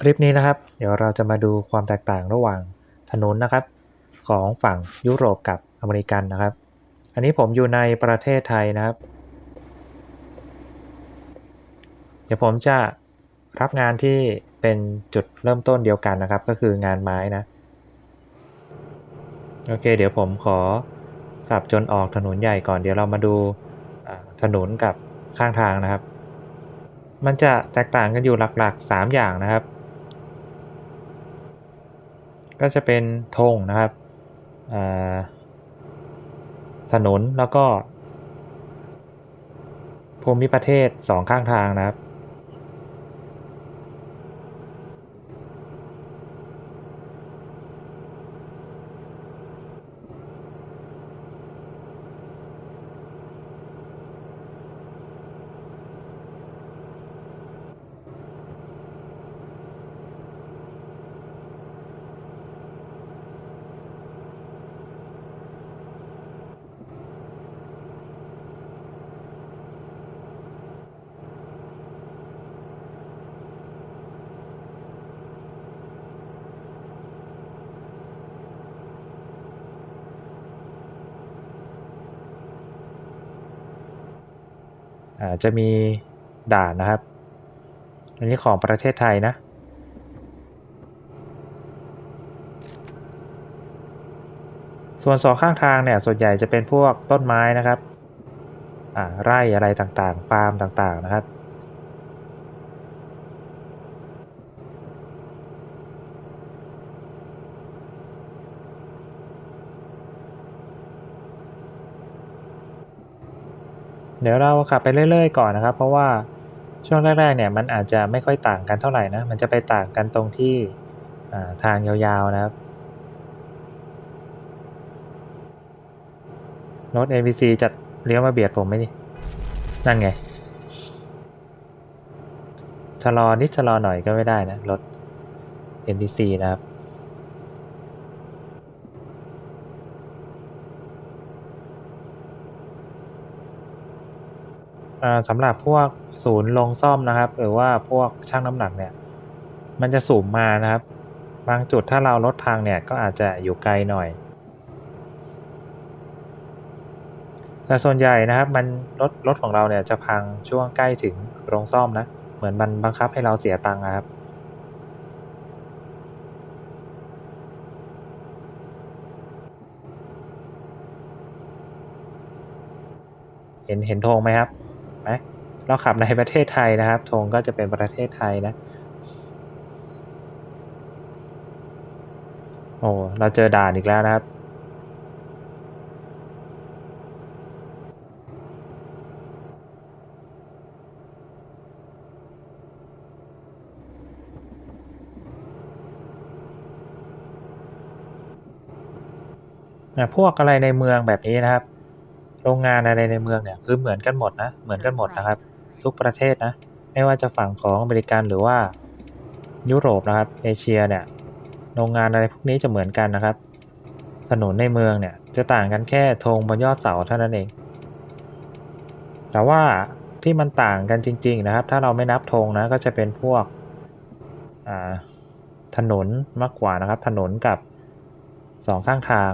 คลิปนี้นะครับ เดี๋ยวเราจะมาดูความแตกต่างระหว่างถนนนะครับ ของฝั่งยุโรปกับอเมริกันนะครับ อันนี้ผมอยู่ในประเทศไทยนะครับ เดี๋ยวผมจะรับงานที่เป็นจุดเริ่มต้นเดียวกันนะครับ ก็คืองานไม้นะ โอเค เดี๋ยวผมขอขับจนออกถนนใหญ่ก่อน เดี๋ยวเรามาดูถนนกับข้างทางนะครับ มันจะแตกต่างกันอยู่หลักๆ 3 อย่างนะครับ ก็จะเป็นธงนะครับถนนแล้วก็ภูมิประเทศสองข้างทางนะครับ จะมีด่านนะครับ อันนี้ของประเทศไทยนะ ส่วนสองข้างทางเนี่ยส่วนใหญ่จะเป็นพวกต้นไม้นะครับไร่อะไรต่างๆฟาร์มต่างๆนะครับ เดี๋ยวเราขับไปเรื่อยๆก่อนนะครับ เพราะว่าช่วงแรกๆเนี่ยมันอาจจะไม่ค่อยต่างกันเท่าไหร่นะ มันจะไปต่างกันตรงที่ทางยาวๆนะครับ รถ NPC จะเลี้ยวมาเบียดผมไหมนี่นั่นไง ชะลอนิดชะลอหน่อยก็ไม่ได้นะ รถ NPC นะครับ สำหรับพวกศูนย์ลงซ่อมนะครับ หรือว่าพวกช่างน้ำหนักเนี่ย มันจะสูงมานะครับ บางจุดถ้าเรารถพังเนี่ยก็อาจจะอยู่ไกลหน่อยแต่ส่วนใหญ่นะครับมันรถรถของเราเนี่ยจะพังช่วงใกล้ถึงโรงซ่อมนะ เหมือนมันบังคับให้เราเสียตังค์นะครับ เห็นเห็นธงไหมครับ ไหมเราขับในประเทศไทยนะครับธงก็จะเป็นประเทศไทยนะ โอ้เราเจอด่านอีกแล้วนะครับนะพวกอะไรในเมืองแบบนี้นะครับ โรงงานอะไรในเมืองเนี่ยคือเหมือนกันหมดนะ เหมือนกันหมดนะครับ ทุกประเทศนะ ไม่ว่าจะฝั่งของอเมริกันหรือว่ายุโรปนะครับ เอเชียเนี่ย โรงงานอะไรพวกนี้จะเหมือนกันนะครับ ถนนในเมืองเนี่ยจะต่างกันแค่ธงบนยอดเสาเท่านั้นเอง แต่ว่าที่มันต่างกันจริง ๆ นะครับ ถ้าเราไม่นับธงนะก็จะเป็นพวกอ่าถนนมากกว่านะครับ ถนนกับสองข้างทาง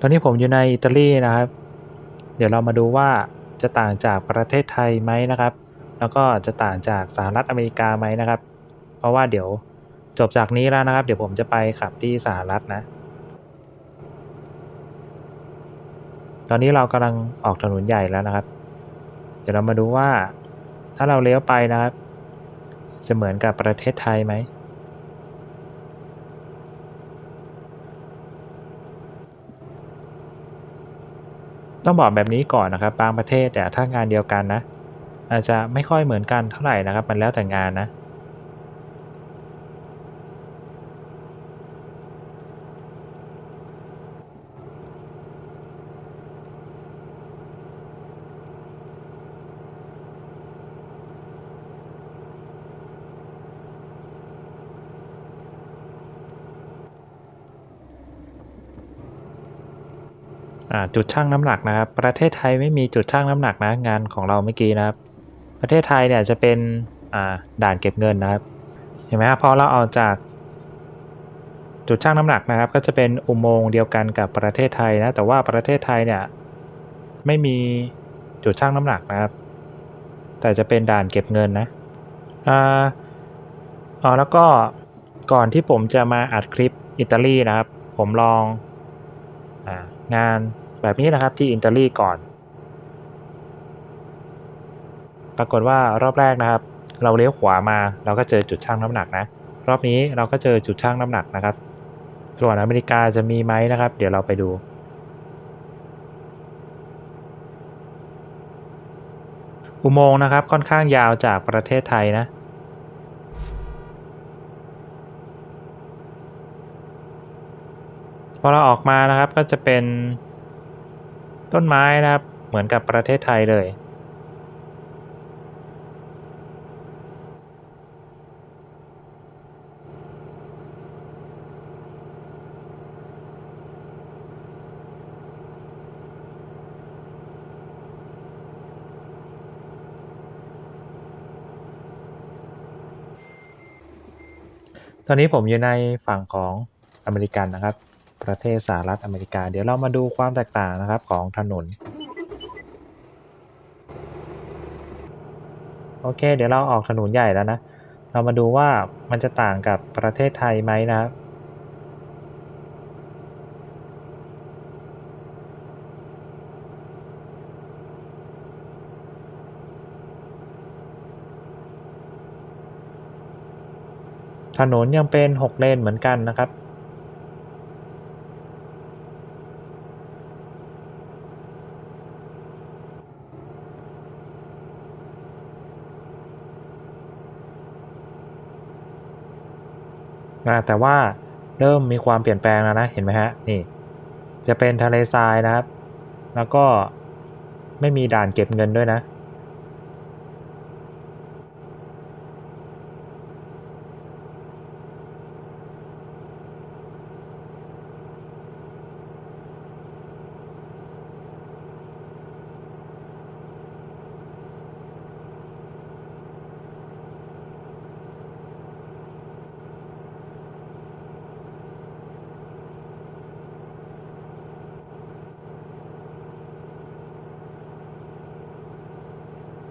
ตอนนี้ผมอยู่ในอิตาลีนะครับ เดี๋ยวเรามาดูว่าจะต่างจากประเทศไทยไหมนะครับ แล้วก็จะต่างจากสหรัฐอเมริกาไหมนะครับ เพราะว่าเดี๋ยวจบจากนี้แล้วนะครับ เดี๋ยวผมจะไปขับที่สหรัฐนะ ตอนนี้เรากำลังออกถนนใหญ่แล้วนะครับ เดี๋ยวเรามาดูว่าถ้าเราเลี้ยวไปนะครับเหมือนกับประเทศไทยไหม ต้องบอกแบบนี้ก่อนนะครับ บางประเทศแต่ถ้างานเดียวกันนะ อาจจะไม่ค่อยเหมือนกันเท่าไหร่นะครับ มันแล้วแต่งานนะ จุดชั่งน้ำหนักนะครับ ประเทศไทยไม่มีจุดชั่งน้ำหนักนะงานของเราเมื่อกี้นะครับ ประเทศไทยเนี่ยจะเป็นอ่าด่านเก็บเงินนะครับ เห็นไหมครับพอเราเอาจากจุดชั่งน้ำหนักนะครับ ก็จะเป็นอุโมงค์เดียวกันกับประเทศไทยนะ แต่ว่าประเทศไทยเนี่ยไม่มีจุดชั่งน้ำหนักนะครับ แต่จะเป็นด่านเก็บเงินนะอ่าอ๋อแล้วก็ก่อนที่ผมจะมาอัดคลิปอิตาลีนะครับ ผมลองอางาน แบบนี้นะครับที่อิตาลีก่อน ปรากฏว่ารอบแรกนะครับ เราเลี้ยวขวามาเราก็เจอจุดชั่งน้ำหนักนะ รอบนี้เราก็เจอจุดชั่งน้ำหนักนะครับ ส่วนอเมริกาจะมีไหมนะครับ เดี๋ยวเราไปดูอุโมงค์นะครับค่อนข้างยาวจากประเทศไทยนะ พอเราออกมานะครับก็จะเป็น ต้นไม้นะครับ เหมือนกับประเทศไทยเลยตอนนี้ผมอยู่ในฝั่งของอเมริกันนะครับ ประเทศสหรัฐอเมริกา เดี๋ยวเรามาดูความแตกต่างนะครับของถนน โอเค เดี๋ยวเราออกถนนใหญ่แล้วนะ เรามาดูว่ามันจะต่างกับประเทศไทยไหมนะครับถนนยังเป็นหกเลนเหมือนกันนะครับ นะแต่ว่าเริ่มมีความเปลี่ยนแปลงแล้วนะเห็นไหมฮะนี่ จะเป็นทะเลทรายนะครับ แล้วก็ไม่มีด่านเก็บเงินด้วยนะ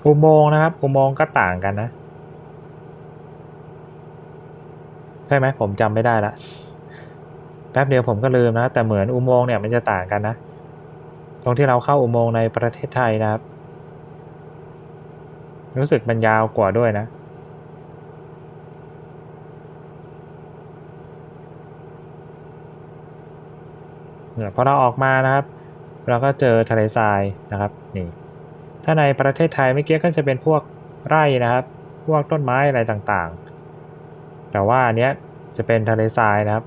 อุโมงค์นะครับ อุโมงค์ก็ต่างกันนะ ใช่ไหมผมจำไม่ได้ละแป๊บเดียวผมก็ลืมนะ แต่เหมือนอุโมงค์เนี่ยมันจะต่างกันนะ ตรงที่เราเข้าอุโมงค์ในประเทศไทยนะครับ รู้สึกมันยาวกว่าด้วยนะเนี่ยพอเราออกมานะครับ เราก็เจอทะเลทรายนะครับ นี่ ถ้าในประเทศไทยเมื่อกี้ยก็จะเป็นพวกไร่นะครับ พวกต้นไม้อะไรต่างๆ แต่ว่าอันเนี้ยจะเป็นทะเลทรายนะครับ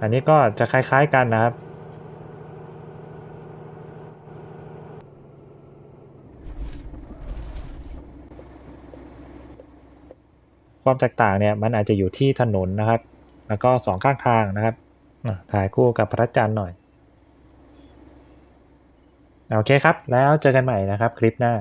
อันนี้ก็จะคล้ายๆกันนะครับความแตกต่างเนี่ยมันอาจจะอยู่ที่ถนนนะครับ แล้วก็สองข้างทางนะครับถ่ายคู่กับพระจันทร์หน่อย โอเคครับ แล้วเจอกันใหม่นะครับคลิปหน้า